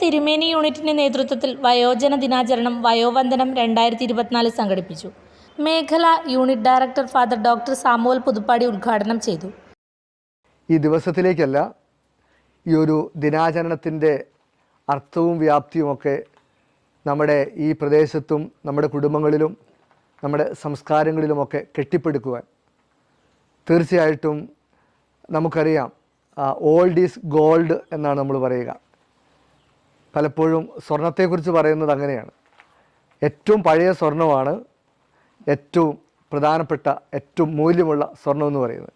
തിരുമേനി യൂണിറ്റിന്റെ നേതൃത്വത്തിൽ വയോജന ദിനാചരണം വയോവന്ദനം രണ്ടായിരത്തി ഇരുപത്തിനാല് സംഘടിപ്പിച്ചു. മേഖല unit director father doctor Samuel Puthuppadi ഉദ്ഘാടനം ചെയ്തു. ഈ ദിവസത്തിലേക്കല്ല ഈ ഒരു ദിനാചരണത്തിന്റെ അർത്ഥവും വ്യാപ്തിയുമൊക്കെ നമ്മുടെ ഈ പ്രദേശത്തും നമ്മുടെ കുടുംബങ്ങളിലും നമ്മുടെ സംസ്കാരങ്ങളിലുമൊക്കെ കെട്ടിപ്പടുക്കുവാൻ. തീർച്ചയായിട്ടും നമുക്കറിയാം ഓൾഡ് ഈസ് ഗോൾഡ് എന്നാണ് നമ്മൾ പറയുക. പലപ്പോഴും സ്വർണത്തെക്കുറിച്ച് പറയുന്നത് അങ്ങനെയാണ്. ഏറ്റവും പഴയ സ്വർണമാണ് ഏറ്റവും പ്രധാനപ്പെട്ട ഏറ്റവും മൂല്യമുള്ള സ്വർണം എന്ന് പറയുന്നത്.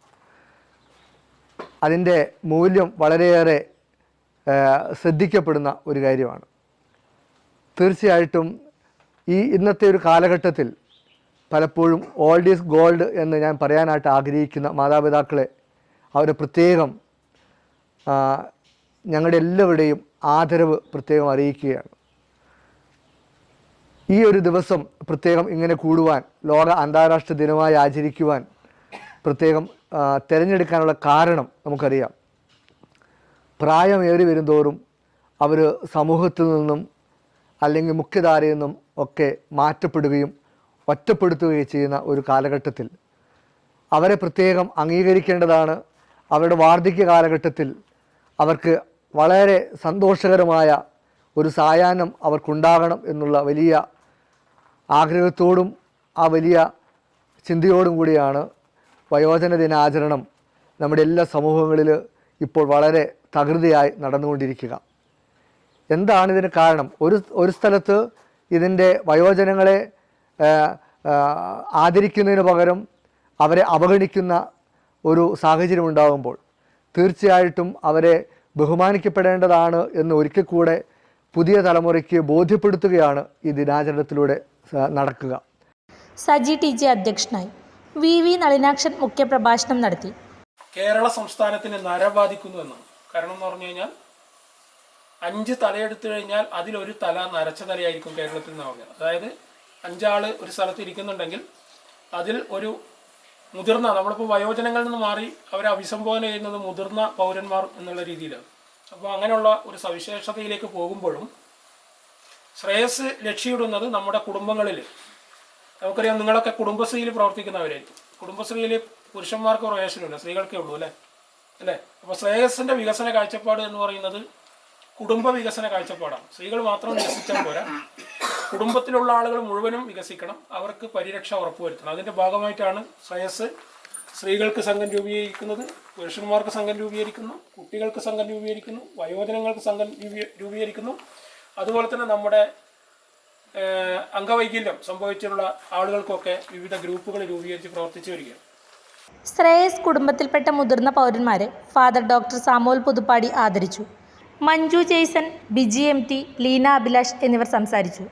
അതിന്റെ മൂല്യം വളരെയേറെ ശ്രദ്ധിക്കപ്പെടുന്ന ഒരു കാര്യമാണ്. തീർച്ചയായിട്ടും ഈ ഇന്നത്തെ ഒരു കാലഘട്ടത്തിൽ പലപ്പോഴും ഓൾഡ് ഈസ് ഗോൾഡ് എന്ന് ഞാൻ പറയാനായിട്ട് ആഗ്രഹിക്കുന്ന മാതാപിതാക്കളെ അവരെ പ്രത്യേകം ഞങ്ങളുടെ എല്ലാവരുടെയും ആദരവ് പ്രത്യേകം അറിയിക്കുകയാണ്. ഈ ഒരു ദിവസം പ്രത്യേകം ഇങ്ങനെ കൂടുവാൻ ലോക അന്താരാഷ്ട്ര ദിനമായി ആചരിക്കുവാൻ പ്രത്യേകം തിരഞ്ഞെടുക്കാനുള്ള കാരണം നമുക്കറിയാം. പ്രായമേറി വരുന്തോറും അവർ സമൂഹത്തിൽ നിന്നും അല്ലെങ്കിൽ മുഖ്യധാരയിൽ നിന്നും ഒക്കെ മാറ്റപ്പെടുകയും ഒറ്റപ്പെടുത്തുകയും ചെയ്യുന്ന ഒരു കാലഘട്ടത്തിൽ അവരെ പ്രത്യേകം അംഗീകരിക്കേണ്ടതാണ്. അവരുടെ വാർദ്ധക്യ കാലഘട്ടത്തിൽ അവർക്ക് വളരെ സന്തോഷകരമായ ഒരു സായാഹ്നം അവർക്കുണ്ടാകണം എന്നുള്ള വലിയ ആഗ്രഹത്തോടും ആ വലിയ ചിന്തയോടും കൂടിയാണ് വയോജന ദിനാചരണം നമ്മുടെ എല്ലാ സമൂഹങ്ങളിൽ ഇപ്പോൾ വളരെ തകൃതിയായി നടന്നുകൊണ്ടിരിക്കുക. എന്താണ് ഇതിന് കാരണം? ഒരു ഒരു സ്ഥലത്ത് ഇതിന്റെ വയോജനങ്ങളെ ആദരിക്കുന്നതിന് പകരം അവരെ അവഗണിക്കുന്ന ഒരു സാഹചര്യം ഉണ്ടാകുമ്പോൾ തീർച്ചയായിട്ടും അവരെ ബഹുമാനിക്കപ്പെടേണ്ടതാണ് എന്ന് ഒരിക്കൽ കൂടെ പുതിയ തലമുറയ്ക്ക് ബോധ്യപ്പെടുത്തുകയാണ് ഈ ദിനാചരണത്തിലൂടെ നടക്കുക. സജി ടി ജെ അധ്യക്ഷനായി. വി വി നളിനാക്ഷൻ മുഖ്യപ്രഭാഷണം നടത്തി. കേരള സംസ്ഥാനത്തിന് നര ബാധിക്കുന്നു എന്നാണ് കാരണം എന്ന് പറഞ്ഞു കഴിഞ്ഞാൽ അഞ്ച് തലയെടുത്തു കഴിഞ്ഞാൽ അതിലൊരു തല നരച്ച തലയായിരിക്കും കേരളത്തിൽ നിന്ന് പറഞ്ഞത് അതായത് അഞ്ചാൾ ഒരു സ്ഥലത്ത് ഇരിക്കുന്നുണ്ടെങ്കിൽ അതിൽ ഒരു മുതിർന്ന നമ്മളിപ്പോൾ വയോജനങ്ങളിൽ നിന്ന് മാറി അവരെ അഭിസംബോധന ചെയ്യുന്നത് മുതിർന്ന പൗരന്മാർ എന്നുള്ള രീതിയിലാണ്. അപ്പോൾ അങ്ങനെയുള്ള ഒരു സവിശേഷതയിലേക്ക് പോകുമ്പോഴും ശ്രേയസ് ലക്ഷ്യമിടുന്നത് നമ്മുടെ കുടുംബങ്ങളിൽ നമുക്കറിയാം നിങ്ങളൊക്കെ കുടുംബശ്രീയിൽ പ്രവർത്തിക്കുന്നവരായിരിക്കും. കുടുംബശ്രീയിൽ പുരുഷന്മാർക്ക് പ്രവേശനമില്ല സ്ത്രീകൾക്കേ ഉള്ളൂ അല്ലേ? അല്ലേ? അപ്പോൾ ശ്രേയസിന്റെ വികസന കാഴ്ചപ്പാട് എന്ന് പറയുന്നത് കുടുംബ വികസന കാഴ്ചപ്പാടാണ്. സ്ത്രീകൾ മാത്രം വികസിച്ചാൽ പോരാ. കുടുംബത്തിലുള്ള ആളുകൾ മുഴുവനും വികസിക്കണം. അവർക്ക് പരിരക്ഷ ഉറപ്പുവരുത്തണം. അതിന്റെ ഭാഗമായിട്ടാണ് സയസ് സ്ത്രീകൾക്ക് സംഘം രൂപീകരിക്കുന്നത് പുരുഷന്മാർക്ക് സംഘം രൂപീകരിക്കുന്നു കുട്ടികൾക്ക് സംഘം രൂപീകരിക്കുന്നു വയോജനങ്ങൾക്ക് സംഘം രൂപീകരിക്കുന്നു. അതുപോലെ തന്നെ നമ്മുടെ അംഗവൈകല്യം സംഭവിച്ചിട്ടുള്ള ആളുകൾക്കൊക്കെ വിവിധ ഗ്രൂപ്പുകൾ രൂപീകരിച്ച് പ്രവർത്തിച്ചു വരികയാണ്. ശ്രേയസ് കുടുംബത്തിൽപ്പെട്ട മുതിർന്ന പൗരന്മാരെ ഫാദർ ഡോക്ടർ സാമുവൽ പുതുപ്പാടി ആദരിച്ചു. Manju Jason Biji M T Leena Abhilash എന്നിവർ സംസാരിച്ചു.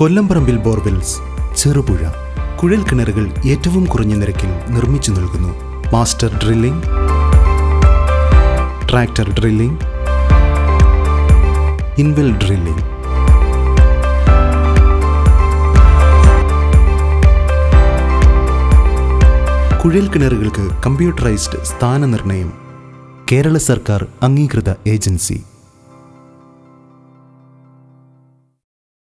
കൊല്ലംപറമ്പിൽ ബോർവെൽസ് ചെറുപുഴ കുഴൽ കിണറുകൾ ഏറ്റവും കുറഞ്ഞ നിരക്കിൽ നിർമ്മിച്ചു നൽകുന്നു. Master drilling tractor drilling in well drilling. കുഴൽ കിണറുകൾക്ക് കമ്പ്യൂട്ടറൈസ്ഡ് സ്ഥാനനിർണയം കേരള സർക്കാർ അംഗീകൃത ഏജൻസി.